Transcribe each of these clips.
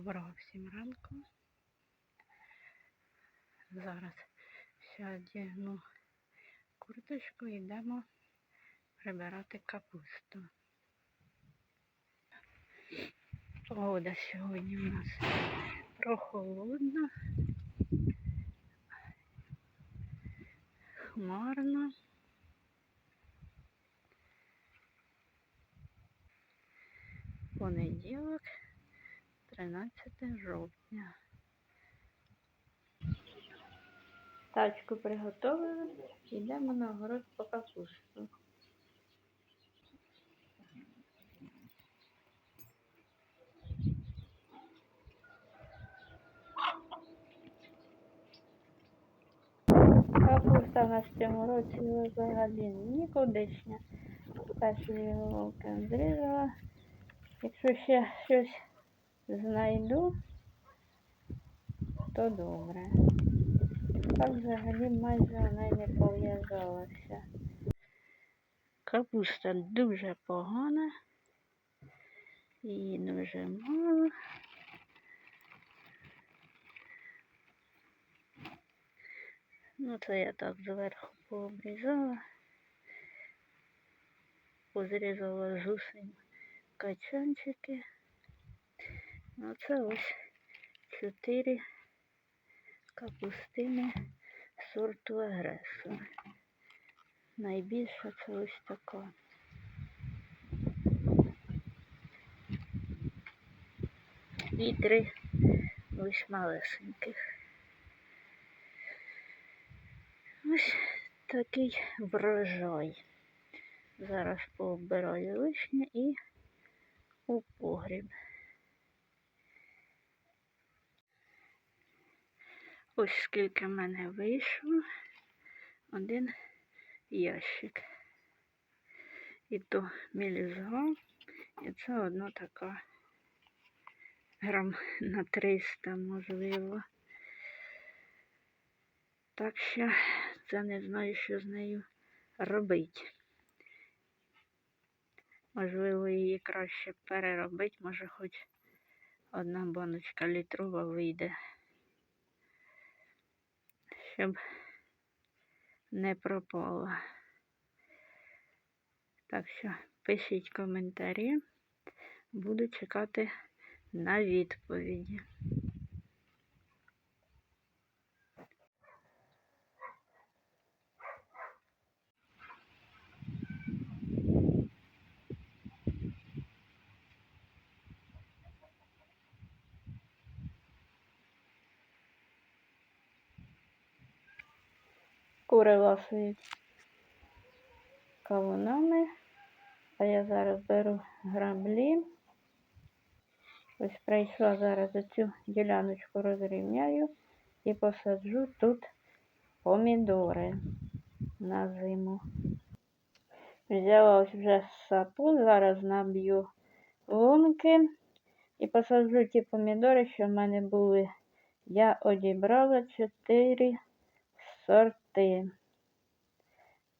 Доброго всім ранку. Зараз ще одягну курточку і йдемо прибирати капусту. Погода сьогодні у нас прохолодна, хмарно. Понеділок. 13 жовтня. Тачку приготовили, йдемо на город по капусту. Капуста в нас цьому році взагалі нікудишня. Перші головки зрізала. Якщо ще щось знайду, то добре. Так взагалі майже вона й не пов'язалася. Капуста дуже погана. Її дуже мало. Ну, це я так зверху пообрізала. Позрізала зусим качанчики. Ну, це ось чотири капустини сорту агресор. Найбільша це ось така. І три ось малесеньких. Ось такий врожай. Зараз пообираю лишнє і у погріб. Ось скільки в мене вийшло. Один ящик. І то мілізга. І це одна така грам на 300, можливо. Так що це не знаю, що з нею робити. Можливо, її краще переробити, може хоч одна баночка літрова вийде. Щоб не пропала. Так що пишіть коментарі, буду чекати на відповіді. Кури ласують кавунами, а я зараз беру граблі. Ось прийшла зараз цю діляночку розрівняю і посаджу тут помідори на зиму. Взяла ось вже сапу, зараз наб'ю лунки і посаджу ті помідори, що в мене були. Я одібрала 4 сорти.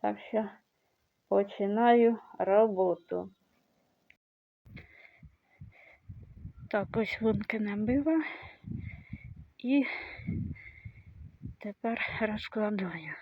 Так що починаю роботу. Так, ось лунки набила і тепер розкладаю.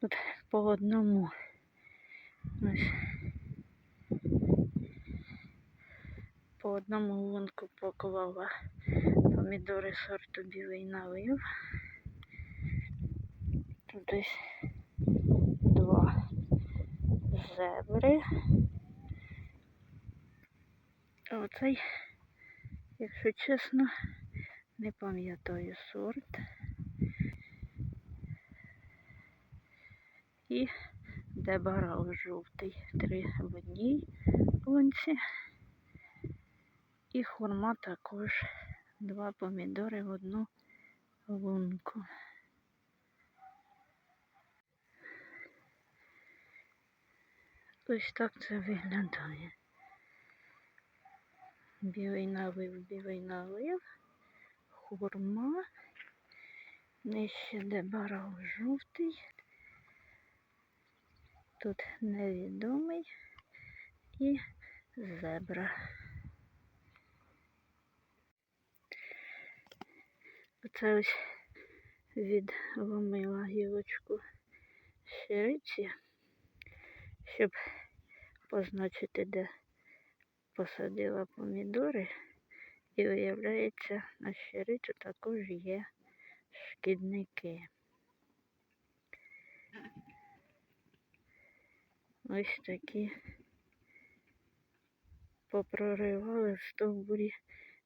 Тут по одному. Ось. По одному лунку поклала помідори сорту білий налив. Тут ось два зебри. А Оцей, якщо чесно, не пам'ятаю сорт. І дебарал жовтий. Три в одній лунці. І хурма також. Два помідори в одну лунку. Ось так це виглядає. Білий налив, білий налив, хурма, нижче де барал жовтий, тут невідомий і зебра. Оце ось відломила гілочку щириці, щоб позначити, де посадила помідори. І виявляється, на щирицю також є шкідники. Ось такі попроривали в стовбурі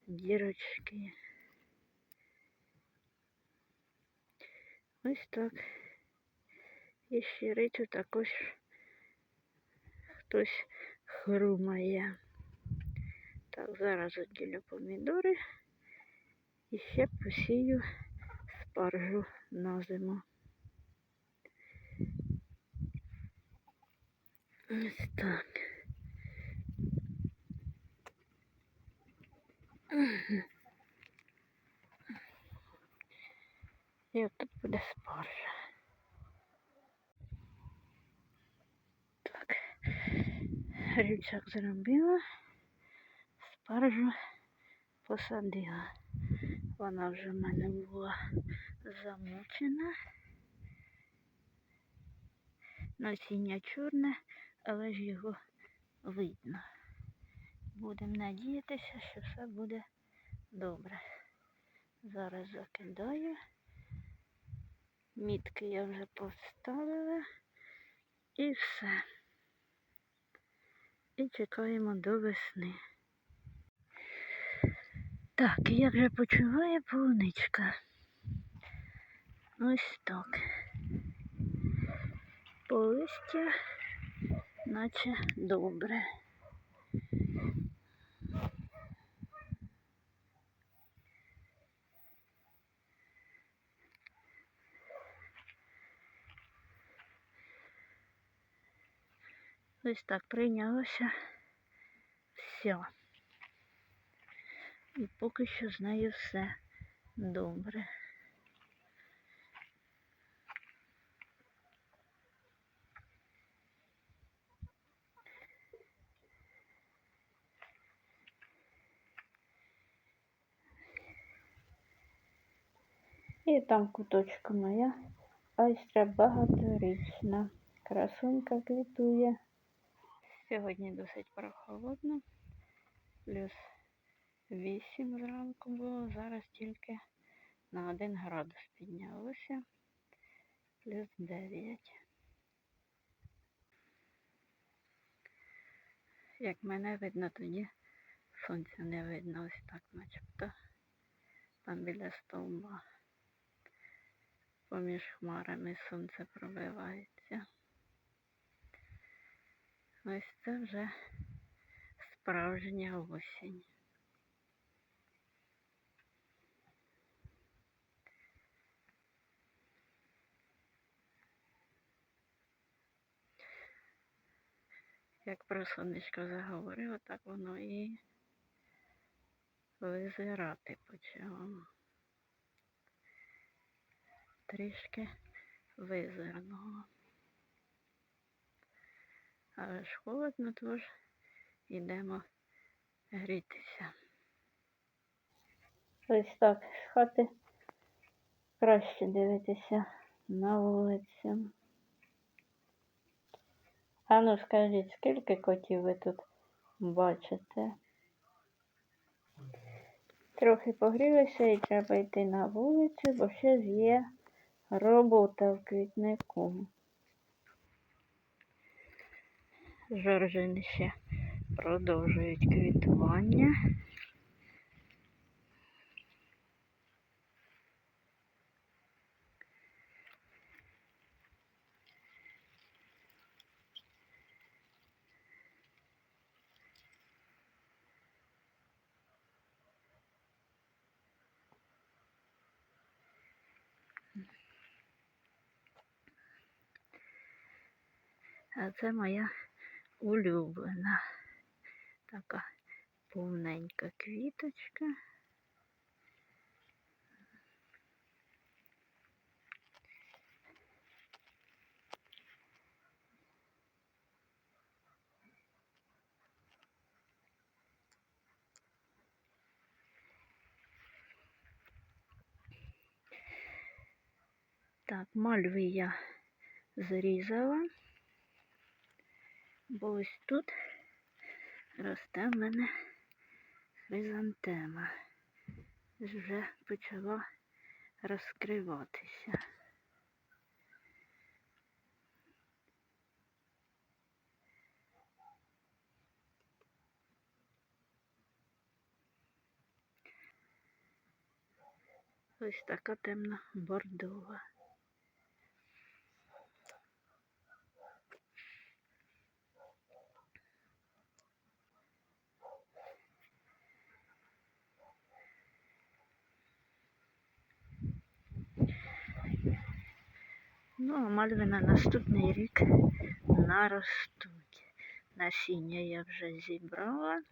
дірочки. Ось так. І щирицю також хтось хрумає. Так, зараз відділю помідори і ще посію спаржу на зиму. Ось так. І от тут буде спаржа. Так, рюкзак зробила, спаржу посадила. Вона вже в мене була замочена. Насіння чорне, але ж його видно. Будемо надіятися, що все буде добре. Зараз закидаю. Мітки я вже поставила і все. І чекаємо до весни. Так, як же почуває полуничка? Ось так. По листя, наче добре. Ось так прийнялося все. І поки що з нею все добре. І там куточка моя айстра багаторічна. Красунька квітує. Сьогодні досить прохолодно. Плюс 8 зранку було, зараз тільки на 1 градус піднялося. Плюс 9. Як мене видно, тоді сонця не видно ось так начебто. Там біля стовба. Поміж хмарами сонце пробивається. Ось це вже справжня осінь. Як про сонечко заговорила, так воно і визирати почало. Трішки визирнуло. Але ж холодно, тож йдемо грітися. Ось так з хати краще дивитися на вулицю. А ну скажіть, скільки котів ви тут бачите? Трохи погрілися і треба йти на вулицю, бо ще є робота в квітнику. Жоржини ще продовжують квітування. А це моя улюблена. Така повненька квіточка. Так, мальви я зрізала, бо ось тут росте в мене хризантема. Вже почала розкриватися. Ось така темна бордова. Ну, а мальви на наступний рік наростуть. Насіння я вже зібрала.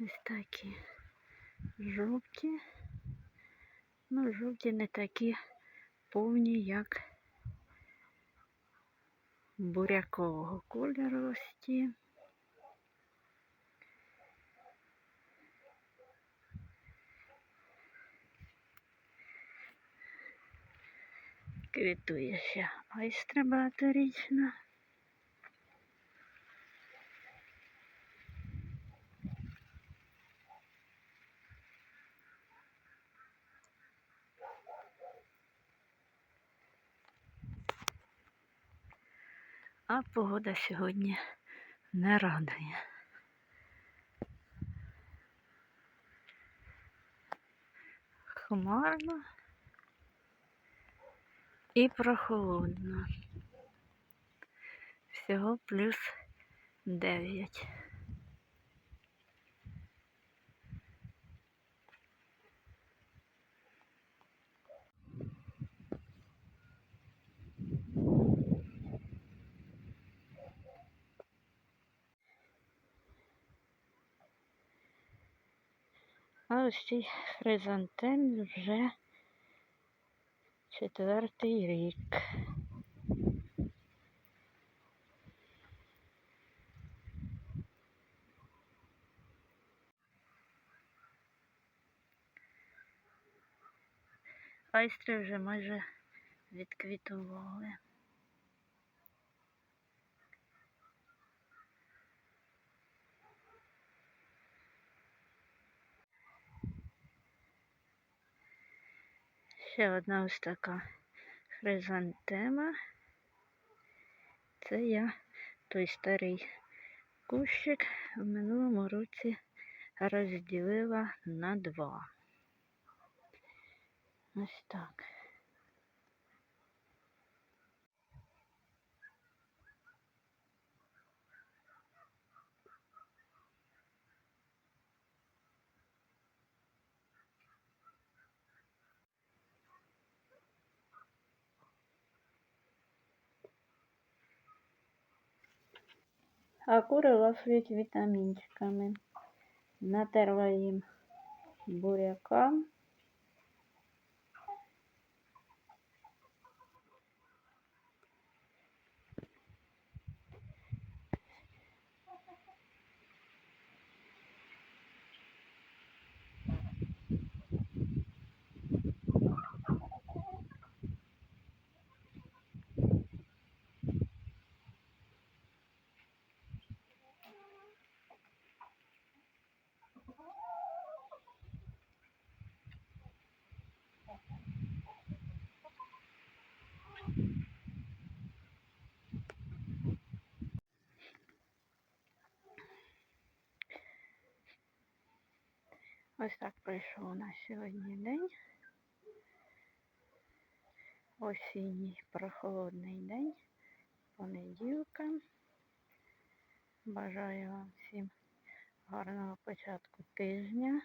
Ось такі жовті. Ну, жовті не такі повні, як бурякового кольору ось. Квітує ще айстра багаторічна. А погода сьогодні не радує. Хмарно і прохолодно. Всього плюс 9. А ось цій хризантемі вже четвертий рік. Айстри вже майже відквітували. Ще одна ось така хризантема. Це я той старий кущик в минулому році розділила на два. Ось так. А кури ласують вітамінчиками. Натерла їм буряка. Ось так пройшов на сьогодні день. Осінній прохолодний день, понеділка. Бажаю вам всім гарного початку тижня.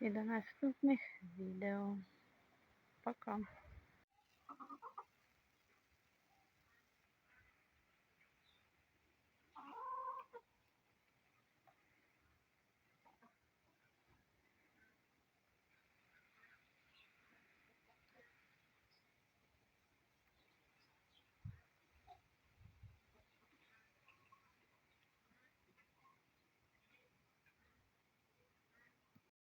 І до наступних відео. Пока.